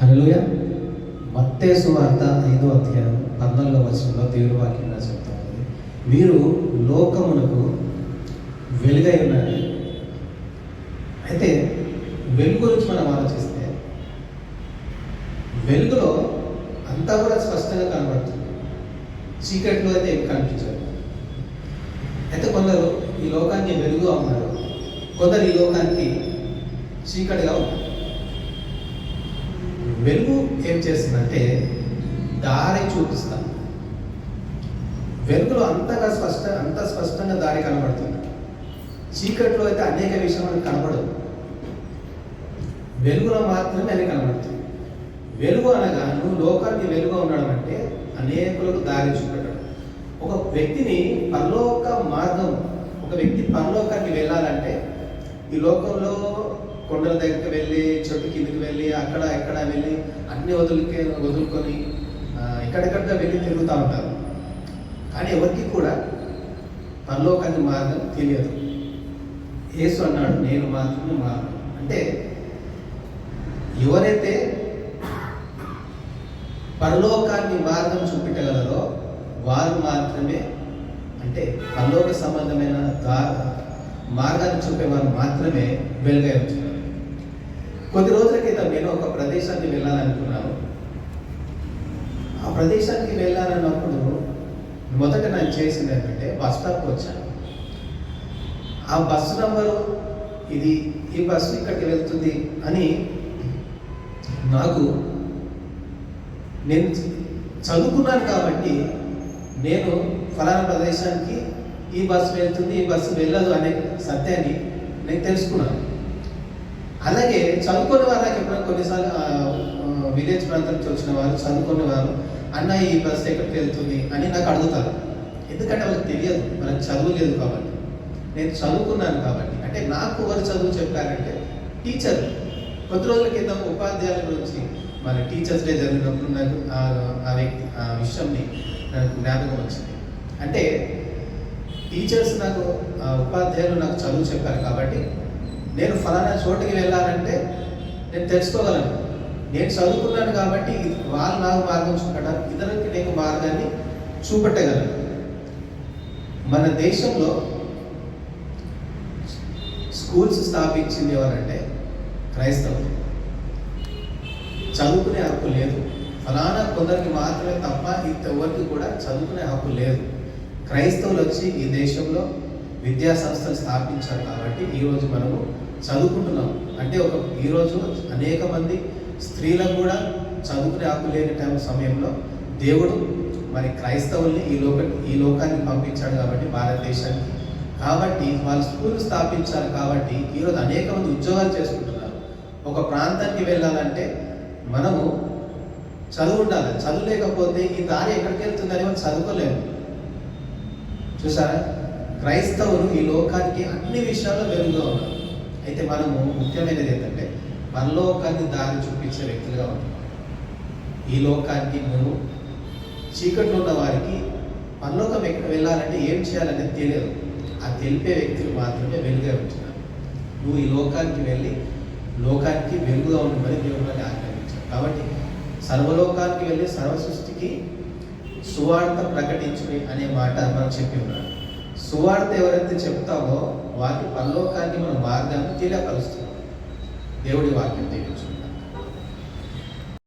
హలోయ మత్తే సువార్త ఐదో అధ్యాయం పద్నాలుగో వచనంలో దేవుడు వాక్యంగా చెప్తా ఉంది. మీరు లోకమునకు వెలుగై ఉన్నారు అయితే వెలుగు గురించి మనం ఆలోచిస్తే వెలుగులో అంతా కూడా స్పష్టంగా కనబడుతుంది. చీకట్లో అయితే ఏం కనిపించదు. అయితే కొందరు ఈ లోకానికి వెలుగు అన్నారు కొందరు ఈ లోకానికి చీకటిగా ఉన్నారు. వెలుగు ఏం చేస్తుందంటే దారి చూపిస్తాం. వెలుగులో అంతగా స్పష్ట అంత స్పష్టంగా దారి కనబడుతుంది. చీకట్లో అయితే అనేక విషయాలు కనబడదు వెలుగులో మాత్రమే అది కనబడుతుంది వెలుగు అనగా నువ్వు లోకానికి వెలుగు ఉండడం అంటే అనేకులకు దారి చూపెట్టడం. ఒక వ్యక్తిని పరలోక మార్గం ఒక వ్యక్తి పరలోకానికి వెళ్ళాలంటే ఈ లోకంలో కొండల దగ్గరికి వెళ్ళి చెట్టు కిందికి వెళ్ళి అక్కడ ఎక్కడ వెళ్ళి అన్ని వదులుకే వదులుకొని ఎక్కడెక్కడ వెళ్ళి తిరుగుతూ ఉంటారు. కానీ ఎవరికి కూడా పరలోకాన్ని మార్గం తెలియదు. యేసు అన్నాడు నేను మాత్రమే మార్గం. అంటే ఎవరైతే పరలోకాన్ని మార్గం చూపెట్టగలరో వారు మాత్రమే అంటే పరలోక సంబంధమైన దారి మార్గాన్ని చూపేవారు మాత్రమే వెలుగై కొద్ది రోజుల క్రితం నేను ఒక ప్రదేశానికి వెళ్ళాలనుకున్నాను. ఆ ప్రదేశానికి వెళ్ళాలన్నప్పుడు మొదట నేను చేసింది ఏంటంటే బస్ స్టాప్కి వచ్చాను. ఆ బస్సు నంబరు ఇది ఈ బస్సు ఇక్కడికి వెళ్తుంది అని నాకు నేను చదువుకున్నాను కాబట్టి నేను ఫలానా ప్రదేశానికి ఈ బస్సు వెళ్తుంది ఈ బస్సు వెళ్ళదు అనే సత్యాన్ని నేను తెలుసుకున్నాను. అలాగే చదువుకున్న వాళ్ళకి ఎప్పుడైనా కొన్నిసార్లు విలేజ్ ప్రాంతం నుంచి వచ్చిన వాళ్ళు చదువుకునే వాళ్ళు అన్న ఈ బస్ ఎక్కడికి వెళ్తుంది? అని నాకు అడుగుతారు. ఎందుకంటే వాళ్ళకి తెలియదు. మనకు చదువు లేదు కాబట్టి. నేను చదువుకున్నాను కాబట్టి. అంటే నాకు ఎవరు చదువు చెప్పారంటే టీచర్. కొద్ది రోజుల క్రితం ఉపాధ్యాయుల గురించి మన టీచర్స్ డే జరిగినప్పుడు నాకు ఆ- ఆ వ్యక్తి ఆ విషయంని నాకు జ్ఞాపకం వచ్చింది. అంటే టీచర్స్ నాకు ఆ ఉపాధ్యాయులు నాకు చదువు చెప్పారు కాబట్టి నేను ఫలానా చోటుకి వెళ్ళాలంటే నేను తెలుసుకోగలను. నేను చదువుకున్నాను కాబట్టి వాళ్ళు నాకు మార్గం చూపడం ఇతరులకి నేను మార్గాన్ని చూపెట్టగలను. మన దేశంలో స్కూల్స్ స్థాపించింది ఎవరంటే క్రైస్తవులు. చదువుకునే హక్కు లేదు. ఫలానా కొందరికి మాత్రమే తప్ప ఎవరికి కూడా చదువుకునే హక్కు లేదు. క్రైస్తవులు వచ్చి ఈ దేశంలో విద్యా సంస్థలు స్థాపించారు కాబట్టి ఈరోజు మనము చదువుకుంటున్నాం అంటే ఒక ఈరోజు అనేక మంది స్త్రీలకు కూడా చదువుకునే హక్కు లేని టైం సమయంలో దేవుడు మరి క్రైస్తవుల్ని ఈ లోక ఈ లోకానికి పంపించాడు కాబట్టి భారతదేశానికి. కాబట్టి వాళ్ళు స్కూల్ స్థాపించారు కాబట్టి ఈరోజు అనేక మంది ఉద్యోగాలు చేసుకుంటున్నారు. ఒక ప్రాంతానికి వెళ్ళాలంటే మనము చదువు ఉండాలి. చదువు లేకపోతే ఈ దారి ఎక్కడికి వెళ్తుందని మనం చదువుకోలేము. చూసారా? క్రైస్తవులు ఈ లోకానికి అన్ని విషయాల్లో వెలుగుగా ఉన్నారు. అయితే మనము ముఖ్యమైనది ఏంటంటే పరలోకాన్ని దారి చూపించే వ్యక్తులుగా ఉంటాం ఈ లోకానికి నువ్వు చీకట్లో ఉన్న వారికి పరలోకం ఎక్కడ వెళ్ళాలంటే ఏం చేయాలనేది తెలియదు. ఆ తెలిపే వ్యక్తులు మాత్రమే వెలుగుగా ఉంటున్నారు. నువ్వు ఈ లోకానికి వెళ్ళి లోకానికి వెలుగుగా ఉండమని దేవుడిని ఆక్రమించావు కాబట్టి సర్వలోకానికి వెళ్ళి సర్వ సృష్టికి సువార్త ప్రకటించుని అనే మాట మనం చెప్పి ఉన్నాడు సువార్త ఎవరైతే చెప్తామో వారికి పల్లోకాన్ని మన మార్గాన్ని తెలియపరుస్తున్నాం. దేవుడి వాక్యం తెలియచ్చు